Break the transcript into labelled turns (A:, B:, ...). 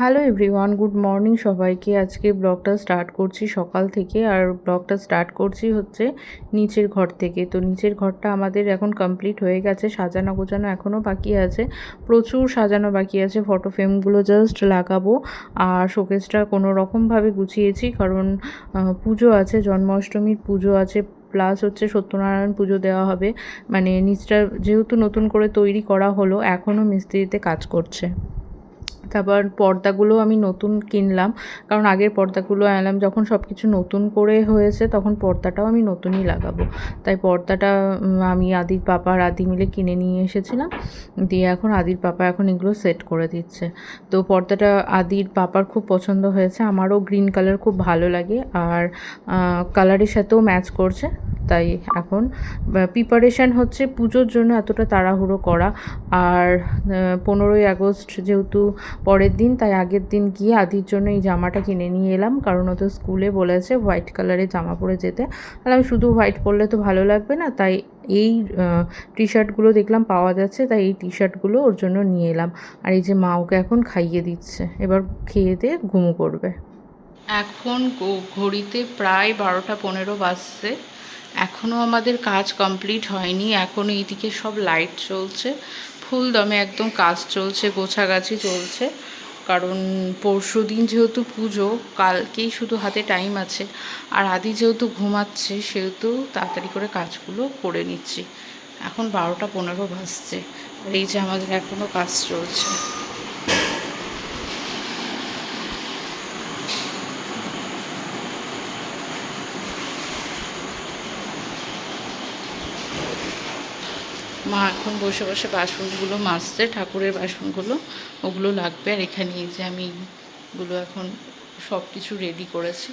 A: Hello everyone good morning সবাইকে। আজকে ব্লগটা স্টার্ট করছি সকাল থেকে। আর ব্লগটা স্টার্ট করছি হচ্ছে নিচের ঘর থেকে। তো নিচের ঘরটা আমাদের এখন কমপ্লিট হয়ে গেছে। সাজানো গোছানো এখনও বাকি আছে। প্রচুর সাজানো বাকি আছে। ফটো ফ্রেমগুলো জাস্ট লাগাবো। আর শোকেসটা কোনো রকমভাবে গুছিয়েছি। কারণ পুজো আছে, জন্মাষ্টমীর পুজো আছে। প্লাস হচ্ছে সত্যনারায়ণ পুজো দেওয়া হবে। মানে নিচটা যেহেতু নতুন করে তৈরি করা হলো এখনও মিস্ত্রিতে কাজ করছে। তারপর পর্দাগুলো আমি নতুন কিনলাম। কারণ আগের পর্দাগুলো আনলাম, যখন সব কিছু নতুন করে হয়েছে, তখন পর্দাটাও আমি নতুনই লাগাবো। তাই পর্দাটা আমি আদির পাপা আর আদি মিলে কিনে নিয়ে এসেছিলাম। দিয়ে এখন আদির পাপা এখন এগুলো সেট করে দিচ্ছে। তো পর্দাটা আদির পাপার খুব পছন্দ হয়েছে। আমারও গ্রিন কালার খুব ভালো লাগে। আর কালারের সাথেও ম্যাচ করছে। তাই এখন প্রিপারেশান হচ্ছে পুজোর জন্য এতটা তাড়াহুড়ো করা। আর পনেরোই আগস্ট যেহেতু পরের দিন, তাই আগের দিন গিয়ে আদির জন্য এই জামাটা কিনে নিয়ে এলাম। কারণ ও তো স্কুলে বলেছে হোয়াইট কালারের জামা পরে যেতে। তাহলে আমি শুধু হোয়াইট পরলে তো ভালো লাগবে না, তাই এই টি শার্টগুলো দেখলাম পাওয়া যাচ্ছে, তাই এই টি শার্টগুলো ওর জন্য নিয়ে এলাম। আর এই যে মা ওকে এখন খাইয়ে দিচ্ছে, এবার খেয়ে দিয়ে ঘুমু করবে। এখন ঘড়িতে প্রায় বারোটা পনেরো বাজছে। এখনও আমাদের কাজ কমপ্লিট হয়নি এখনও এইদিকে সব লাইট চলছে ফুল দমে একদম কাজ চলছে, গোছাগাছি চলছে, কারণ পরশু দিন যেহেতু পুজো, কালকেই শুধু হাতে টাইম আছে, আর আদি যেহেতু ঘুমাচ্ছে, সেহেতু তাড়াতাড়ি করে কাজগুলো করে নিচ্ছি। এখন বারোটা পনেরো বাজছে এই যে আমাদের এখনও কাজ চলছে। মা এখন বসে বসে বাসনগুলো মাজছে, ঠাকুরের বাসনগুলো, ওগুলো লাগবে। আর এখানে যে আমি এগুলো এখন সব কিছু রেডি করেছি।